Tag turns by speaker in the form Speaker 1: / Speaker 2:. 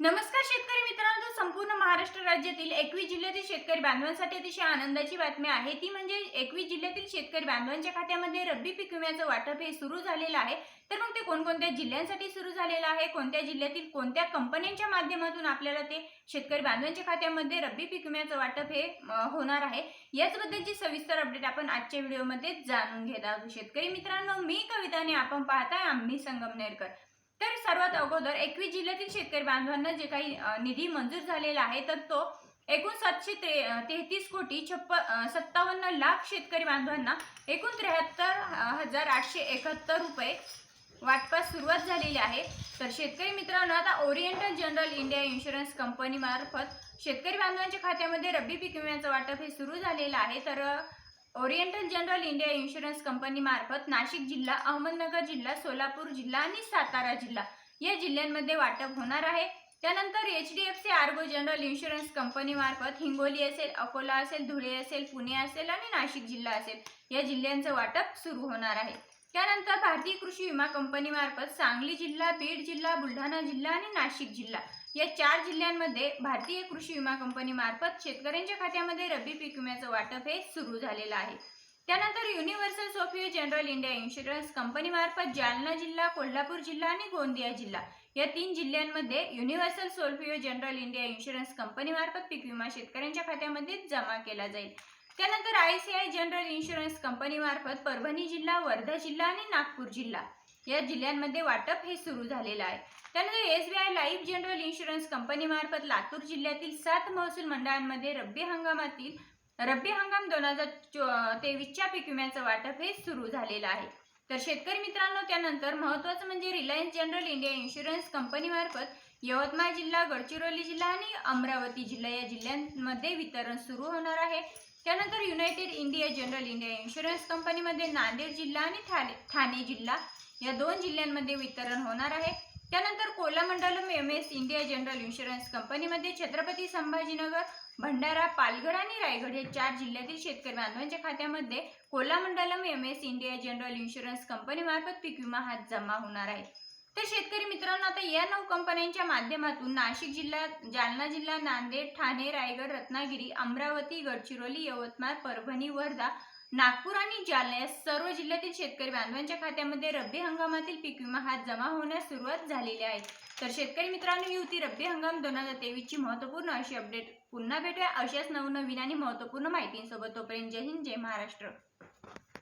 Speaker 1: नमस्कार शेतकरी मित्रांनो संपूर्ण महाराष्ट्र राज्यातील एकवीस जिल्ह्यातील शेतकरी बांधवांसाठी अतिशय आनंदाची बातमी आहे. ती म्हणजे एकवीस जिल्ह्यातील शेतकरी बांधवांच्या खात्यामध्ये रब्बी पीक विम्याचं वाटप हे सुरू झालेलं आहे. तर मग ते कोणकोणत्या जिल्ह्यांसाठी सुरू झालेलं आहे? कोणत्या जिल्ह्यातील कोणत्या कंपन्यांच्या माध्यमातून आपल्याला ते शेतकरी बांधवांच्या खात्यामध्ये रब्बी पीक विम्याचं वाटप हे होणार आहे? याचबद्दलची सविस्तर अपडेट आपण आजच्या व्हिडिओमध्ये जाणून घेत आहोत. शेतकरी मित्रांनो मी कविताने आपण पाहताय आम्ही संगमनेरकर. सर्वात अगोदर एकवीस जिल्ह्यातील शेतकरी बांधवांना जे काही निधी मंजूर झालेला आहे तर तो एकूण सातशे ते तेहतीस कोटी छप्प सत्तावन्न लाख शेतकरी बांधवांना एकूण त्र्याहत्तर हजार आठशे एकाहत्तर रुपये वाटपास सुरुवात झालेली आहे. तर शेतकरी मित्रांनो आता ओरिएंटल जनरल इंडिया इन्शुरन्स कंपनीमार्फत शेतकरी बांधवांच्या खात्यामध्ये रब्बी पीक विम्याचं वाटप हे सुरू झालेलं आहे. तर ओरिएंटल जनरल इंडिया इन्शुरन्स कंपनीमार्फत नाशिक जिल्हा अहमदनगर जिल्हा सोलापूर जिल्हा आणि सातारा जिल्हा या जिल्ह्यांमध्ये वाटप होणार आहे. त्यानंतर H D F C ergo general insurance कंपनीमार्फत Hingoli असेल अकोला असेल धुळे असेल पुणे असेल आणि नाशिक जिल्हा असेल या जिल्ह्यांचं वाटप सुरू होणार आहे. त्यानंतर भारतीय कृषी विमा कंपनीमार्फत सांगली जिल्हा बीड जिल्हा बुलढाणा जिल्हा आणि नाशिक जिल्हा या चार जिल्ह्यांमध्ये भारतीय कृषी विमा कंपनीमार्फत शेतकऱ्यांच्या खात्यामध्ये रब्बी पीक विम्याचं वाटप हे सुरू झालेलं आहे. त्यानंतर universal सोफियो general India insurance company मार्फत जालना जिल्हा कोल्हापूर जिल्हा आणि गोंदिया जिल्हा या तीन जिल्ह्यांमध्ये युनिव्हर्सल सोल्फियो जनरल इंडिया इन्शुरन्स कंपनी मार्फत पीक विमा शेतकऱ्यांच्या खात्यामध्ये जमा केला जाईल. त्यानंतर I C I general insurance company मार्फत परभणी जिल्हा वर्धा जिल्हा आणि नागपूर जिल्हा या जिल्ह्यांमध्ये वाटप हे सुरू झालेलं आहे. त्यानंतर S B I life general insurance company मार्फत लातूर जिल्ह्यातील सात महसूल मंडळांमध्ये रब्बी हंगामातील रब्बी हंगाम दोन हजार तेवीसच्या पीक विम्याचं वाटप हे सुरू झालेलं आहे. तर शेतकरी मित्रांनो त्यानंतर महत्त्वाचं म्हणजे रिलायन्स जनरल इंडिया इन्शुरन्स कंपनीमार्फत यवतमाळ जिल्हा गडचिरोली जिल्हा आणि अमरावती जिल्हा या जिल्ह्यांमध्ये वितरण सुरू होणार आहे. त्यानंतर United India general India insurance कंपनीमध्ये नांदेड जिल्हा आणि ठाणे ठाणे जिल्हा या दोन जिल्ह्यांमध्ये वितरण होणार आहे. त्यानंतर Cholamandalam M S India general insurance कंपनीमध्ये छत्रपती संभाजीनगर भंडारा पालघर आणि रायगड हे चार जिल्ह्यातील शेतकरी बांधवांच्या खात्यामध्ये Cholamandalam M S India general insurance company मार्फत पीक विमा हा जमा होणार आहे. तर शेतकरी मित्रांनो आता या नऊ कंपन्यांच्या माध्यमातून नाशिक जिल्हा जालना जिल्हा नांदेड ठाणे रायगड रत्नागिरी अमरावती गडचिरोली यवतमाळ परभणी वर्धा नागपूर आणि जालन्यात सर्व जिल्ह्यातील शेतकरी बांधवांच्या खात्यामध्ये रब्बी हंगामातील पीक विमा हा जमा होण्यास सुरुवात झालेली आहे. तर शेतकरी मित्रांनो ही होती रब्बी हंगाम दोन हजार तेवीसची महत्त्वपूर्ण अशी अपडेट पुन्हा भेटूया अशाच नवनवीन आणि महत्त्वपूर्ण माहितींसोबत. तोपर्यंत जय हिंद जय महाराष्ट्र.